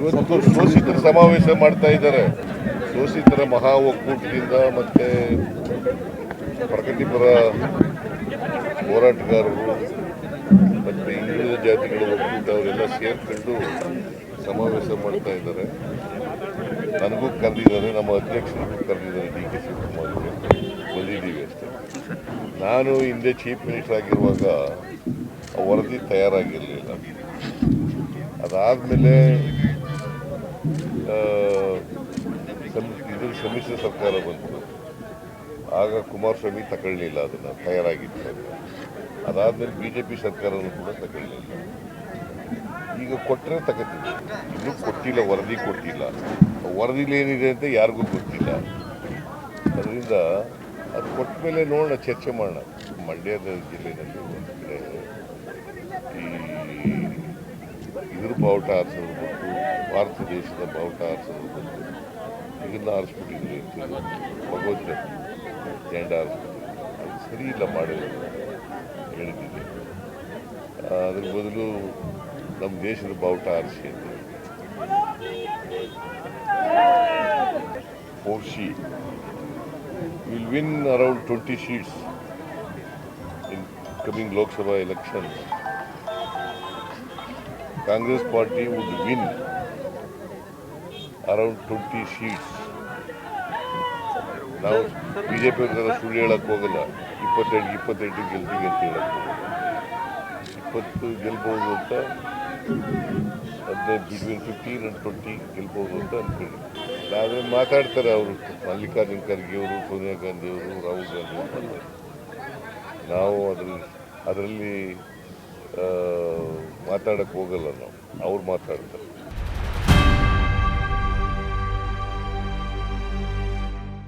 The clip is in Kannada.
ಇವತ್ತು ಶೋಷಿತರ ಸಮಾವೇಶ ಮಾಡ್ತಾ ಇದ್ದಾರೆ. ಶೋಷಿತರ ಮಹಾ ಒಕ್ಕೂಟದಿಂದ ಮತ್ತೆ ಪ್ರಗತಿಪರ ಹೋರಾಟಗಾರರು, ಮತ್ತೆ ಹಿಂದುಳಿದ ಜಾತಿಗಳ ಒಕ್ಕೂಟ ಅವರೆಲ್ಲ ಸೇರ್ಕೊಂಡು ಸಮಾವೇಶ ಮಾಡ್ತಾ ಇದ್ದಾರೆ. ನನಗೂ ಕರೆದಿದ್ದಾರೆ, ನಮ್ಮ ಅಧ್ಯಕ್ಷರಿಗೂ ಕರೆದಿದ್ದಾರೆ ಡಿ ಕೆ ಶಿವಕುಮಾರ್ಗೆ ಬಂದಿದ್ದೀವಿ ಅಷ್ಟೇ. ನಾನು ಹಿಂದೆ ಚೀಫ್ ಮಿನಿಸ್ಟರ್ ಆಗಿರುವಾಗ ವರದಿ ತಯಾರಾಗಿರಲಿಲ್ಲ. ಅದಾದಮೇಲೆ ಇದ್ರ ಸಮ್ಮಿಶ್ರ ಸರ್ಕಾರ ಬಂತು. ಆಗ ಕುಮಾರಸ್ವಾಮಿ ತಗೊಳ್ಳಲಿಲ್ಲ ಅದನ್ನು ತಯಾರಾಗಿತ್ತು ಅದು. ಅದಾದಮೇಲೆ ಬಿ ಜೆ ಪಿ ಸರ್ಕಾರನೂ ಕೂಡ ತಗೊಳ್ಳಲಿಲ್ಲ ಈಗ ಕೊಟ್ಟರೆ ತಗೋತೀವಿ ಇನ್ನೂ ಕೊಟ್ಟಿಲ್ಲ, ವರದಿ ಕೊಟ್ಟಿಲ್ಲ. ವರದಿಲಿ ಏನಿದೆ ಅಂತ ಯಾರಿಗೂ ಗೊತ್ತಿಲ್ಲ. ಅದರಿಂದ ಅದು ಕೊಟ್ಟ ಮೇಲೆ ನೋಡೋಣ, ಚರ್ಚೆ ಮಾಡೋಣ. ಮಂಡ್ಯದ ಜಿಲ್ಲೆಯಲ್ಲಿ ಇದ್ರ ಬಾವುಟ ಆರಿಸೋದು ಭಾರತ ದೇಶದ ಬಾವುಟ ಆರಿಸೋದು ಇದನ್ನ ಆರಿಸ್ಬಿಟ್ಟಿದ್ರು ಇರ್ತೀವಿ ಭಗವದ್ಗೀತೆ ಜೆಂಡ ಆರಿಸ್ಬಿಟ್ಟಿದ್ರು ಅದು ಸರಿ ಇಲ್ಲ ಮಾಡಿರೋದು ಹೇಳಿದ್ದೀನಿ ಅದ್ರ ಬದಲು ನಮ್ಮ ದೇಶದ ಬಾವುಟ ಆರಿಸಿ ಅಂತ Fourshi will win around 20 seats in coming Lok Sabha elections. Congress party would win around 20 seats. ನಾವು ಬಿ ಜೆ ಪಿ ಸುಳ್ಳು ಹೇಳಕ್ಕೆ ಹೋಗಲ್ಲ. ಇಪ್ಪತ್ತೆಂಟು ಇಪ್ಪತ್ತೆಂಟು ಗೆಲ್ತೀವಿ ಅಂತ ಹೇಳಕ್ಕೆ ಇಪ್ಪತ್ತು ಗೆಲ್ಬೋದು ಅಂತ ಹದಿನೈದು ಬಿಟ್ವೀನ್ ಫಿಫ್ಟೀನ್ ಆ್ಯಂಡ್ ಟ್ವೆಂಟಿ ಗೆಲ್ಬೋದು ಅಂತ ಅನ್ಕೊಂಡು ಆದರೆ ಮಾತಾಡ್ತಾರೆ ಅವರು, ಮಲ್ಲಿಕಾರ್ಜುನ್ ಖರ್ಗೆ ಅವರು, ಸೋನಿಯಾ ಗಾಂಧಿ ಅವರು, ರಾಹುಲ್ ಗಾಂಧಿ ಅವರು ನಾವು ಅದರಲ್ಲಿ ಅದರಲ್ಲಿ ಮಾತಾಡಕ್ಕೆ ಹೋಗಲ್ಲ ನಾವು. ಅವ್ರು ಮಾತಾಡ್ತಾರೆ.